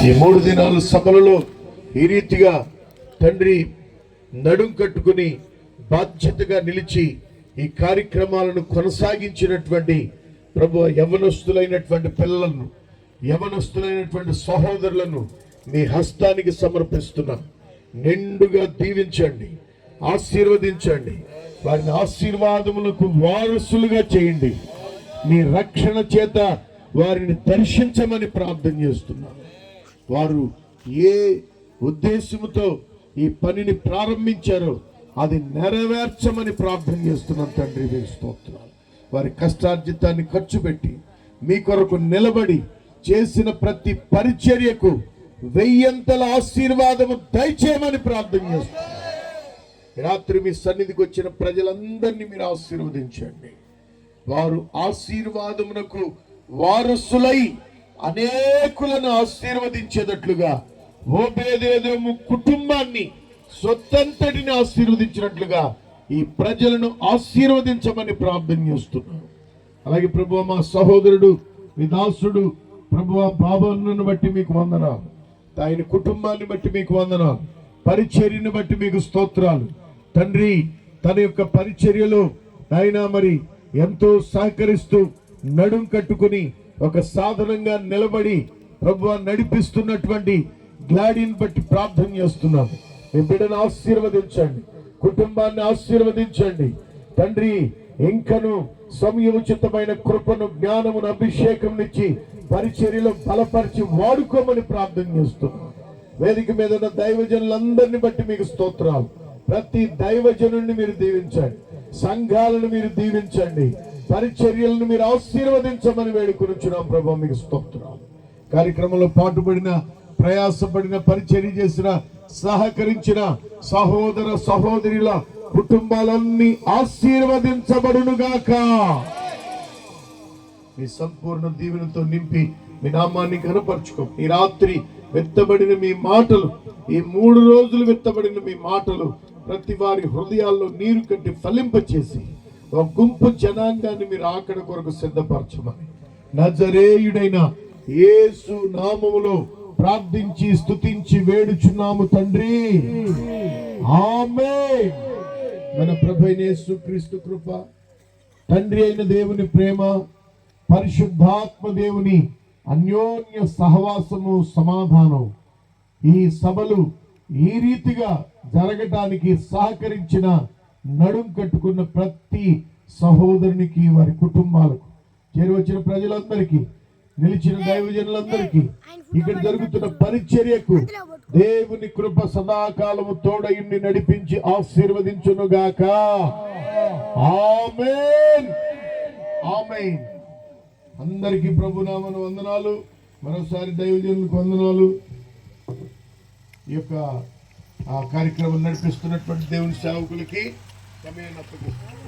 ఈ మూడు దినాలు సభలలో ఈ రీతిగా తండ్రి నడుం కట్టుకుని బాధ్యతగా నిలిచి ఈ కార్యక్రమాలను కొనసాగించినటువంటి ప్రభు యవనస్తులైనటువంటి పిల్లలను యవనస్తులైనటువంటి సహోదరులను మీ హస్తానికి సమర్పిస్తున్నాం. నిండుగా దీవించండి ఆశీర్వదించండి వారిని ఆశీర్వాదములకు వారసులుగా చేయండి. మీ రక్షణ చేత వారిని దర్శించమని ప్రార్థన చేస్తున్నాను వారు ఏ ఉద్దేశముతో ఈ పనిని ప్రారంభించారో అది నెరవేర్చమని ప్రార్థన చేస్తున్నాం తండ్రి మీ స్తోత్రాలు. వారి కష్టార్జితాన్ని ఖర్చు పెట్టి మీ కొరకు నిలబడి చేసిన ప్రతి పరిచర్యకు వెయ్యంతల ఆశీర్వాదము దయచేయమని ప్రార్థన చేస్తున్నారు రాత్రి మీ సన్నిధికి వచ్చిన ప్రజలందరినీ మీరు ఆశీర్వదించండి. వారు ఆశీర్వాదమునకు వారసులై అనేకులను ఆశీర్వదించేటట్లుగా ఓబేదేదము కుటుంబాన్ని సొత్తంతటిని ఆశీర్వదించినట్లుగా ఈ ప్రజలను ఆశీర్వదించమని ప్రార్థన చేస్తున్నాను. అలాగే ప్రభు మా సహోదరుడు మీ దాసుడు ప్రభు బాబాను బట్టి మీకు వందనాలు. ఆయన కుటుంబాన్ని బట్టి మీకు వందనాలు. పరిచర్యను బట్టి మీకు స్తోత్రాలు. తండ్రి తన యొక్క పరిచర్యలో ఆయన మరి ఎంతో సహకరిస్తూ నడుం కట్టుకుని ఒక సాధనంగా నిలబడి ప్రభు నడిపిస్తున్నటువంటి గ్లాడీని బట్టి ప్రార్థన చేస్తున్నాము మీ బిడ్డను ఆశీర్వదించండి. కుటుంబాన్ని ఆశీర్వదించండి. తండ్రి ఇంకను సమయోచితమైన కృపను జ్ఞానమును అభిషేకం ఇచ్చి పరిచర్యలో బలపరిచి వాడుకోమని ప్రార్థన చేస్తున్నాం. వేదిక మీద ఉన్న దైవజనులందరిని బట్టి మీకు స్తోత్రాలు. ప్రతి దైవజనుడిని మీరు దీవించండి. సంఘాలను మీరు దీవించండి. పరిచర్యలను మీరు ఆశీర్వదించమని వేడుకొనిచ్చున్నాం ప్రభా మీకు స్తోత్రాలు. కార్యక్రమంలో పాటుపడిన ప్రయాసపడిన పరిచర్య చేసిన సహకరించిన సహోదర సహోదరుల కుటుంబాలన్నీ ఆశీర్వదించబడునుగాక. మీ సంపూర్ణ దీవెనతో నింపి మీ నామాన్ని కనపరుచుకో ఈ రాత్రి వెత్తబడిన మీ మాటలు ఈ మూడు రోజులు వెత్తబడిన మీ మాటలు ప్రతి వారి హృదయాల్లో నీరు కట్టి ఫలింపచేసి ఒక గుంపు జనాంగాన్ని మీరు ఆకడ కొరకు సిద్ధపరచమని. నజరేయుడైన యేసు నామములో ప్రార్థించి స్తుతించి వేడుచున్నాము తండ్రి. ఆమె మన ప్రభు క్రీస్తు కృప తండ్రి అయిన దేవుని ప్రేమ పరిశుద్ధాత్మ దేవుని అన్యోన్య సహవాసము సమాధానం ఈ సభలు ఈ రీతిగా జరగటానికి సహకరించిన నడుం కట్టుకున్న ప్రతి సహోదరునికి వారి కుటుంబాలకు చేరువచ్చిన ప్రజలందరికీ నిలిచిన దైవజనులందరికీ ఇక్కడ జరుగుతున్న పరిచర్యకు దేవుని కృప సదాకాలము తోడయుండి నడిపించి ఆశీర్వదించునుగాక. ఆమేన్. ఆమేన్. అందరికీ ప్రభునామన వందనాలు. మరోసారి దైవజనులకు వందనాలు. ఈ యొక్క ఆ కార్యక్రమం నడిపిస్తున్నటువంటి దేవుని సేవకులకి Também não pegou.